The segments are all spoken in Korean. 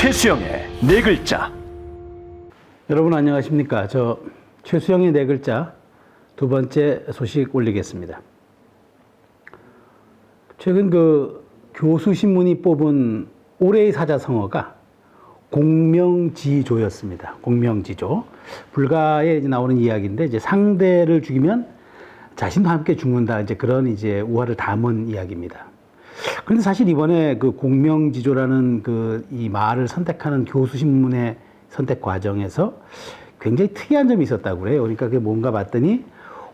최수영의 네 글자. 여러분 안녕하십니까? 저 최수영의 네 글자 두 번째 소식 올리겠습니다. 최근 그 교수 신문이 뽑은 올해의 사자성어가 공명지조였습니다. 공명지조. 불가에 이제 나오는 이야기인데 이제 상대를 죽이면 자신도 함께 죽는다. 이제 그런 이제 우화를 담은 이야기입니다. 그런데 사실 이번에 그 공명지조라는 그 이 말을 선택하는 교수 신문의 선택 과정에서 굉장히 특이한 점이 있었다고 그래요. 그러니까 그게 뭔가 봤더니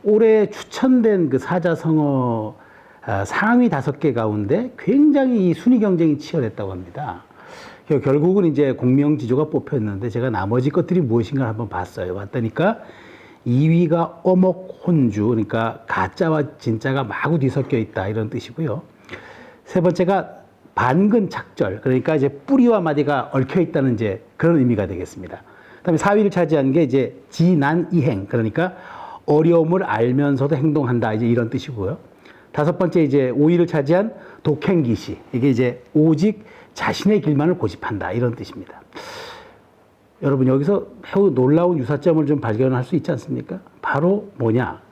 올해 추천된 그 사자성어 아, 상위 다섯 개 가운데 굉장히 이 순위 경쟁이 치열했다고 합니다. 그 결국은 이제 공명지조가 뽑혔는데 제가 나머지 것들이 무엇인가 한번 봤어요. 봤더니까 2위가 어목혼주, 그러니까 가짜와 진짜가 마구 뒤섞여 있다 이런 뜻이고요. 세 번째가 반근 착절, 그러니까 이제 뿌리와 마디가 얽혀 있다는 이제 그런 의미가 되겠습니다. 그다음에 4위를 차지한 게 이제 지난 이행, 그러니까 어려움을 알면서도 행동한다 이제 이런 뜻이고요. 다섯 번째 이제 5위를 차지한 독행기시, 이게 이제 오직 자신의 길만을 고집한다 이런 뜻입니다. 여러분 여기서 매우 놀라운 유사점을 좀 발견할 수 있지 않습니까? 바로 뭐냐?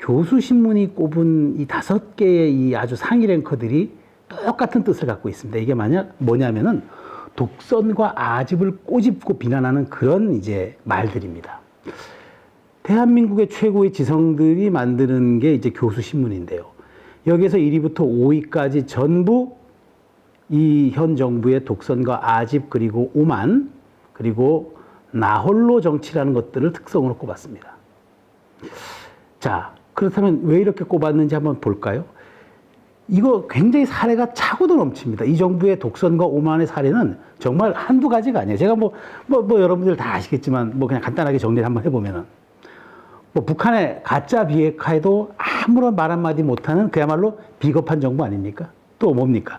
교수 신문이 꼽은 이 다섯 개의 이 아주 상위 랭커들이 똑같은 뜻을 갖고 있습니다. 이게 만약 뭐냐면은 독선과 아집을 꼬집고 비난하는 그런 이제 말들입니다. 대한민국의 최고의 지성들이 만드는 게 이제 교수 신문인데요. 여기에서 1위부터 5위까지 전부 이 현 정부의 독선과 아집 그리고 오만 그리고 나홀로 정치라는 것들을 특성으로 꼽았습니다. 자, 그렇다면 왜 이렇게 꼽았는지 한번 볼까요? 이거 굉장히 사례가 차고도 넘칩니다. 이 정부의 독선과 오만의 사례는 정말 한두 가지가 아니에요. 제가 뭐, 뭐, 뭐 여러분들 다 아시겠지만 뭐 그냥 간단하게 정리를 한번 해보면은 뭐 북한의 가짜 비핵화에도 아무런 말 한마디 못하는 그야말로 비겁한 정부 아닙니까? 또 뭡니까?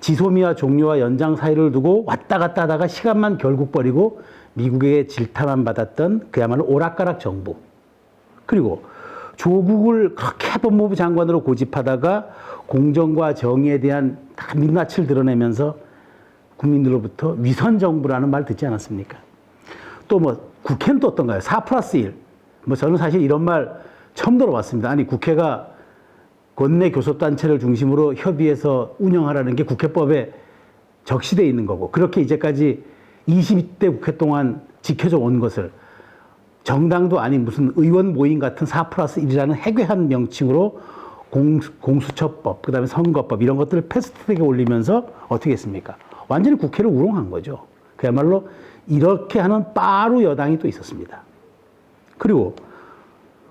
지소미아 종료와 연장 사이를 두고 왔다 갔다 하다가 시간만 결국 버리고 미국의 질타만 받았던 그야말로 오락가락 정부. 그리고 조국을 그렇게 법무부 장관으로 고집하다가 공정과 정의에 대한 다 민낯을 드러내면서 국민들로부터 위선 정부라는 말 듣지 않았습니까? 또 뭐 국회는 또 어떤가요? 4 플러스 1. 뭐 저는 사실 이런 말 처음 들어봤습니다. 아니 국회가 권내 교섭단체를 중심으로 협의해서 운영하라는 게 국회법에 적시되어 있는 거고 그렇게 이제까지 22대 국회 동안 지켜져 온 것을 정당도 아닌 무슨 의원 모임 같은 4 플러스 1이라는 해괴한 명칭으로 공, 공수 처법, 그 다음에 선거법 이런 것들을 패스트트랙에 올리면서 어떻게 했습니까? 완전히 국회를 우롱한 거죠. 그야말로 이렇게 하는 빠루 여당이 또 있었습니다. 그리고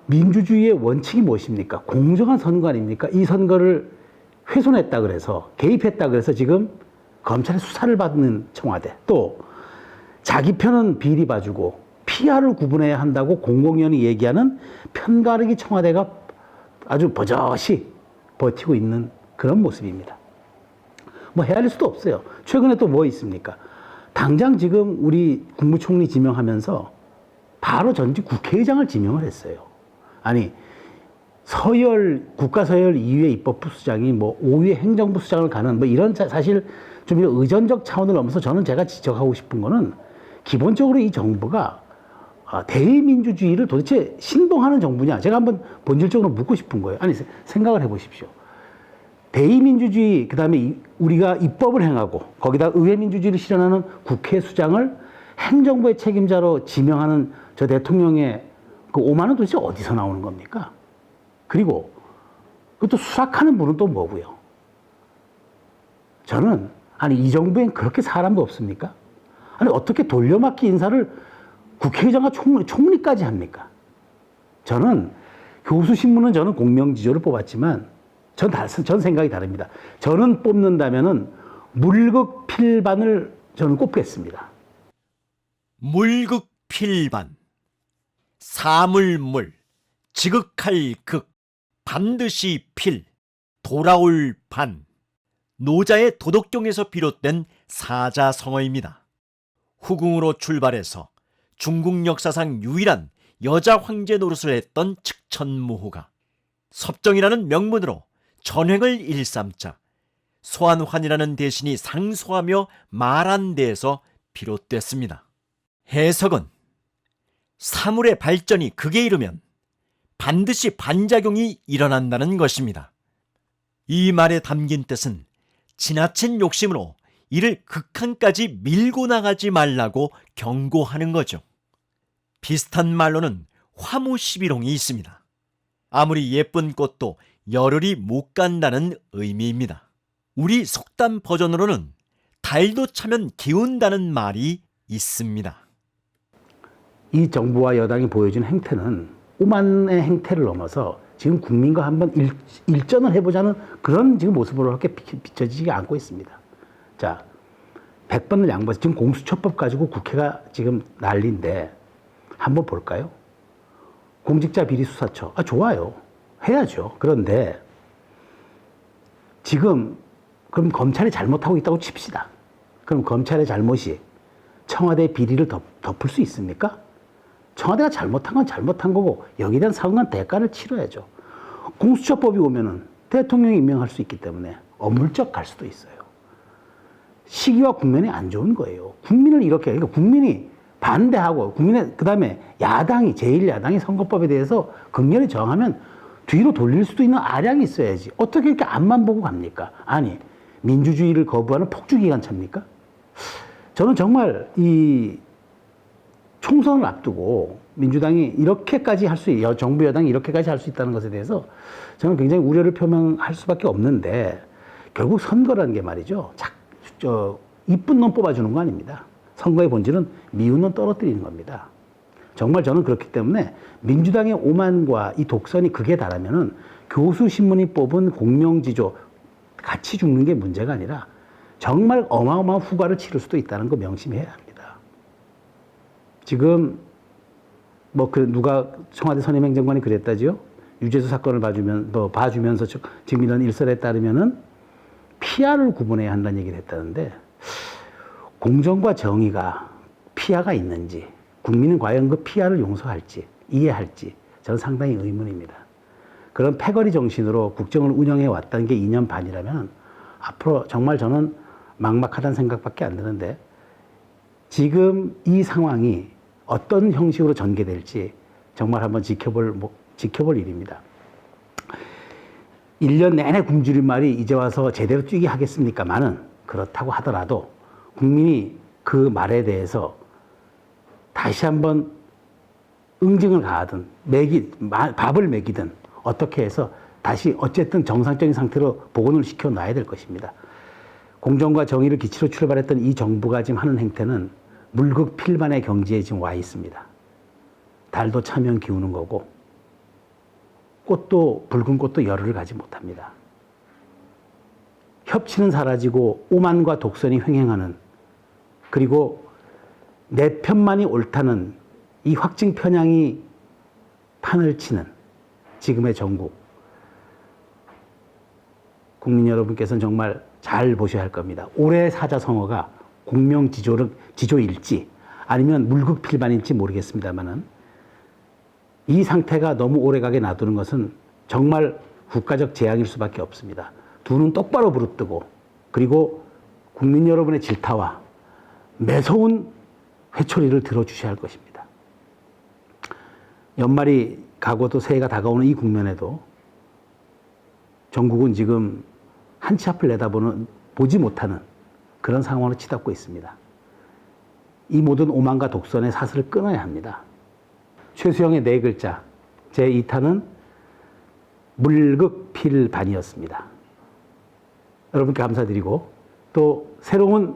민주주의의 원칙이 무엇입니까? 공정한 선거 아닙니까? 이 선거를 훼손했다 그래서 개입했다 그래서 지금 검찰의 수사를 받는 청와대 또 자기 편은 비리 봐주고 피아를 구분해야 한다고 공공연히 얘기하는 편가르기 청와대가 아주 버젓이 버티고 있는 그런 모습입니다. 뭐 헤아릴 수도 없어요. 최근에 또 뭐 있습니까? 당장 지금 우리 국무총리 지명하면서 바로 전직 국회의장을 지명을 했어요. 아니 서열 국가서열 2위의 입법부 수장이 뭐 5위의 행정부 수장을 가는 뭐 이런 자- 사실 좀 의전적 차원을 넘어서 저는 제가 지적하고 싶은 거는 기본적으로 이 정부가 아, 대의민주주의를 도대체 신봉하는 정부냐? 제가 한번 본질적으로 묻고 싶은 거예요. 아니 생각을 해보십시오. 대의민주주의 그 다음에 이- 우리가 입법을 행하고 거기다 의회민주주의를 실현하는 국회 수장을 행정부의 책임자로 지명하는 저 대통령의 그 오만은 도대체 어디서 나오는 겁니까? 그리고 그것도 수락하는 분은 또 뭐고요? 저는 아니 이 정부엔 그렇게 사람도 없습니까? 아니 어떻게 돌려막기 인사를 국회의장과 총리, 총리까지 합니까? 저는 교수 신문은 저는 공명지조를 뽑았지만 전, 다, 전 생각이 다릅니다. 저는 뽑는다면은 물극필반을 저는 꼽겠습니다. 물극필반 사물물 지극할 극 반드시 필 돌아올 반 노자의 도덕경에서 비롯된 사자성어입니다. 후궁으로 출발해서 중국 역사상 유일한 여자 황제 노릇을 했던 측천무호가 섭정이라는 명문으로 전횡을 일삼자 소환환이라는 대신이 상소하며 말한 데에서 비롯됐습니다. 해석은 사물의 발전이 극에 이르면 반드시 반작용이 일어난다는 것입니다. 이 말에 담긴 뜻은 지나친 욕심으로 이를 극한까지 밀고 나가지 말라고 경고하는 거죠. 비슷한 말로는 화무시비롱이 있습니다. 아무리 예쁜 꽃도 열흘이 못 간다는 의미입니다. 우리 속담 버전으로는 달도 차면 기운다는 말이 있습니다. 이 정부와 여당이 보여준 행태는 오만의 행태를 넘어서 지금 국민과 한번 일, 일전을 해보자는 그런 지금 모습으로 이렇게 비- 비춰지지 않고 있습니다. 자, 100번을 양보해서 지금 공수처법 가지고 국회가 지금 난리인데 한번 볼까요? 공직자 비리 수사처. 아, 좋아요. 해야죠. 그런데 지금 그럼 검찰이 잘못하고 있다고 칩시다. 그럼 검찰의 잘못이 청와대 비리를 덮, 덮을 수 있습니까? 청와대가 잘못한 건 잘못한 거고 여기에 대한 상응한 대가를 치러야죠. 공수처법이 오면은 대통령이 임명할 수 있기 때문에 어물쩍 갈 수도 있어요. 시기와 국면이 안 좋은 거예요. 국민을 이렇게 그러니까 국민이 반대하고 국민의 그다음에 야당이 제1야당이 선거법에 대해서 극렬히 저항하면 뒤로 돌릴 수도 있는 아량이 있어야지. 어떻게 이렇게 앞만 보고 갑니까? 아니 민주주의를 거부하는 폭주 기관차입니까? 저는 정말 이 총선을 앞두고 민주당이 이렇게까지 할 수, 여- 정부 여당이 이렇게까지 할 수 있다는 것에 대해서 저는 굉장히 우려를 표명할 수밖에 없는데 결국 선거라는 게 말이죠. 자, 저, 이쁜 놈 뽑아주는 거 아닙니다. 선거의 본질은 미운 놈 떨어뜨리는 겁니다. 정말 저는 그렇기 때문에 민주당의 오만과 이 독선이 극에 달하면은 교수 신문이 뽑은 공명지조 같이 죽는 게 문제가 아니라 정말 어마어마한 후과를 치를 수도 있다는 거 명심해야 합니다. 지금 뭐 그 누가 청와대 선임 행정관이 그랬다지요? 유재수 사건을 봐주면 뭐 봐주면서 저- 지금 이런 일설에 따르면은 피아를 구분해야 한다는 얘기를 했다는데 공정과 정의가 피아가 있는지 국민은 과연 그 피아를 용서할지 이해할지 저는 상당히 의문입니다. 그런 패거리 정신으로 국정을 운영해 왔다는 게 2년 반이라면 앞으로 정말 저는 막막하다는 생각밖에 안 드는데 지금 이 상황이 어떤 형식으로 전개될지 정말 한번 지켜볼, 뭐- 지켜볼 일입니다. 1년 내내 굶주린 말이 이제 와서 제대로 뛰게 하겠습니까만은 그렇다고 하더라도 국민이 그 말에 대해서 다시 한번 응징을 가하든 매기, 마- 밥을 먹이든 어떻게 해서 다시 어쨌든 정상적인 상태로 복원을 시켜 놔야 될 것입니다. 공정과 정의를 기치로 출발했던 이 정부가 지금 하는 행태는 물극 필반의 경지에 지금 와 있습니다. 달도 차면 기우는 거고 꽃도 붉은 꽃도 열흘을 가지 못합니다. 협치는 사라지고 오만과 독선이 횡행하는 그리고 내 편만이 옳다는 이 확증 편향이 판을 치는 지금의 정국 국민 여러분께서는 정말 잘 보셔야 할 겁니다. 올해 사자성어가 공명 지조를 지조일지 아니면 물극필반일지 모르겠습니다만은 이 상태가 너무 오래가게 놔두는 것은 정말 국가적 재앙일 수밖에 없습니다. 두 눈 똑바로 부릅뜨고 그리고 국민 여러분의 질타와 매서운 회초리를 들어주셔야 할 것입니다. 연말이 가고도 새해가 다가오는 이 국면에도 전국은 지금 한치 앞을 내다보는 보지 못하는 그런 상황으로 치닫고 있습니다. 이 모든 오만과 독선의 사슬을 끊어야 합니다. 최수영의 네 글자 제 2탄은 물극필반이었습니다. 여러분께 감사드리고 또 새로운